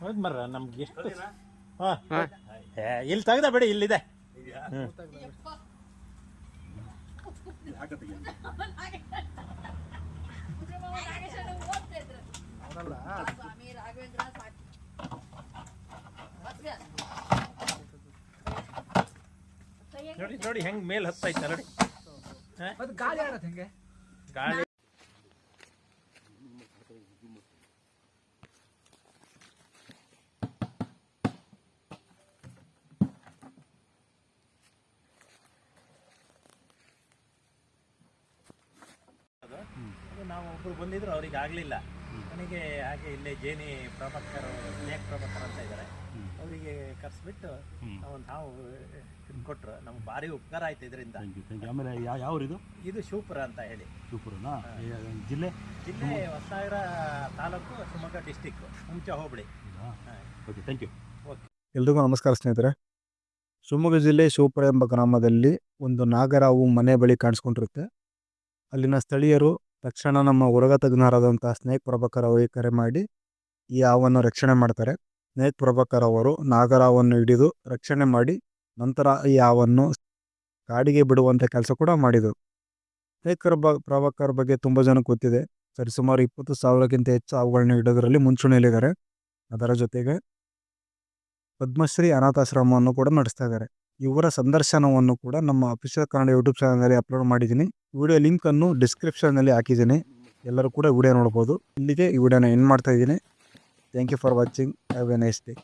ಹೌದು ಮರ ನಮ್ಗೆ ಎಷ್ಟು ಹಾಂ. ಇಲ್ಲಿ ತೆಗ್ದ ಬಿಡಿ ಇಲ್ಲಿದೆ. ಹ್ಞೂ ನೋಡಿ ನೋಡಿ ಹೆಂಗ್ ಮೇಲ್ ಹತ್ತೈತೆ ನೋಡಿ? ಗಾಳಿ ಆಡತ್ತೆ ಹೆಂಗೆ? ಗಾಳಿ ನಾವು ಒಬ್ರು ಬಂದಿದ್ರು ಅವ್ರಿಗೆ ಆಗಲಿಲ್ಲ. ನನಗೆ ಹಾಗೆ ಇಲ್ಲೇ ಜೇನಿ ಪ್ರಭಾಕರ್ ಸ್ನೇಕ್ ಪ್ರಭಾಕರ್ ಅಂತ ಇದ್ದಾರೆ ಅವರಿಗೆ ಕರ್ಸ್ಬಿಟ್ಟು ಒಂದು ಹಾವು ಕೊಟ್ರು. ನಮ್ಗೆ ಭಾರಿ ಉಪಕಾರ ಆಯ್ತು ಇದರಿಂದ. Thank you thank you. ಆಮೇಲೆ ಯಾವ ಯಾವ ಇದು? ಇದು ಶಿವಪುರ ಅಂತ ಹೇಳಿ. ಶಿವಪುರನಾ? ಜಿಲ್ಲೆ? ಜಿಲ್ಲೆ Hosanagara taluk Shivamogga district Huncha hobli. Okay thank you. Okay. ಎಲ್ರಿಗೂ ನಮಸ್ಕಾರ ಸ್ನೇಹಿತರೆ. ಶಿವಮೊಗ್ಗ ಜಿಲ್ಲೆ ಶಿವಪುರ ಎಂಬ ಗ್ರಾಮದಲ್ಲಿ ಒಂದು ನಾಗರಾವು ಮನೆ ಬಳಿ ಕಾಣಿಸ್ಕೊಂಡಿರುತ್ತೆ. ಅಲ್ಲಿನ ಸ್ಥಳೀಯರು ತಕ್ಷಣ ನಮ್ಮ ಉರಗ ತಜ್ಞರಾದಂಥ ಸ್ನೇಕ್ ಪ್ರಭಾಕರ್ ಅವರಿಗೆ ಕರೆ ಮಾಡಿ ಈ ಹಾವನ್ನು ರಕ್ಷಣೆ ಮಾಡ್ತಾರೆ. ಸ್ನೇಕ್ ಪ್ರಭಾಕರ್ ಅವರು ನಾಗರಾವನ್ನು ಹಿಡಿದು ರಕ್ಷಣೆ ಮಾಡಿ ನಂತರ ಈ ಹಾವನ್ನು ಕಾಡಿಗೆ ಬಿಡುವಂಥ ಕೆಲಸ ಕೂಡ ಮಾಡಿದರು. ಸ್ನೇಕ್ ಪ್ರಭಾ, ಪ್ರಭಾಕರ್ ಬಗ್ಗೆ ತುಂಬ ಜನ ಗೊತ್ತಿದೆ. ಸರಿಸುಮಾರು ಇಪ್ಪತ್ತು ಸಾವಿರಕ್ಕಿಂತ ಹೆಚ್ಚು ಹಾವುಗಳನ್ನ ಹಿಡಿಯೋದ್ರಲ್ಲಿ ಮುಂಚೂಣಿಯಲ್ಲಿದ್ದಾರೆ. ಅದರ ಜೊತೆಗೆ ಪದ್ಮಶ್ರೀ ಅನಾಥಾಶ್ರಮವನ್ನು ಕೂಡ ನಡೆಸ್ತಾ ಇದ್ದಾರೆ. ಇವರ ಸಂದರ್ಶನವನ್ನು ಕೂಡ ನಮ್ಮ ಅಫಿಷಿಯಲ್ ಕನ್ನಡ ಯೂಟ್ಯೂಬ್ ಚಾನಲಲ್ಲಿ ಅಪ್ಲೋಡ್ ಮಾಡಿದ್ದೀನಿ. ವಿಡಿಯೋ ಲಿಂಕನ್ನು ಡಿಸ್ಕ್ರಿಪ್ಷನ್ನಲ್ಲಿ ಹಾಕಿದ್ದೀನಿ. ಎಲ್ಲರೂ ಕೂಡ ವಿಡಿಯೋ ನೋಡ್ಬೋದು. ಇಲ್ಲಿಗೆ ಈ ವಿಡಿಯೋನ ಎಂಡ್ ಮಾಡ್ತಾ ಇದ್ದೀನಿ. Thank you for watching have a nice day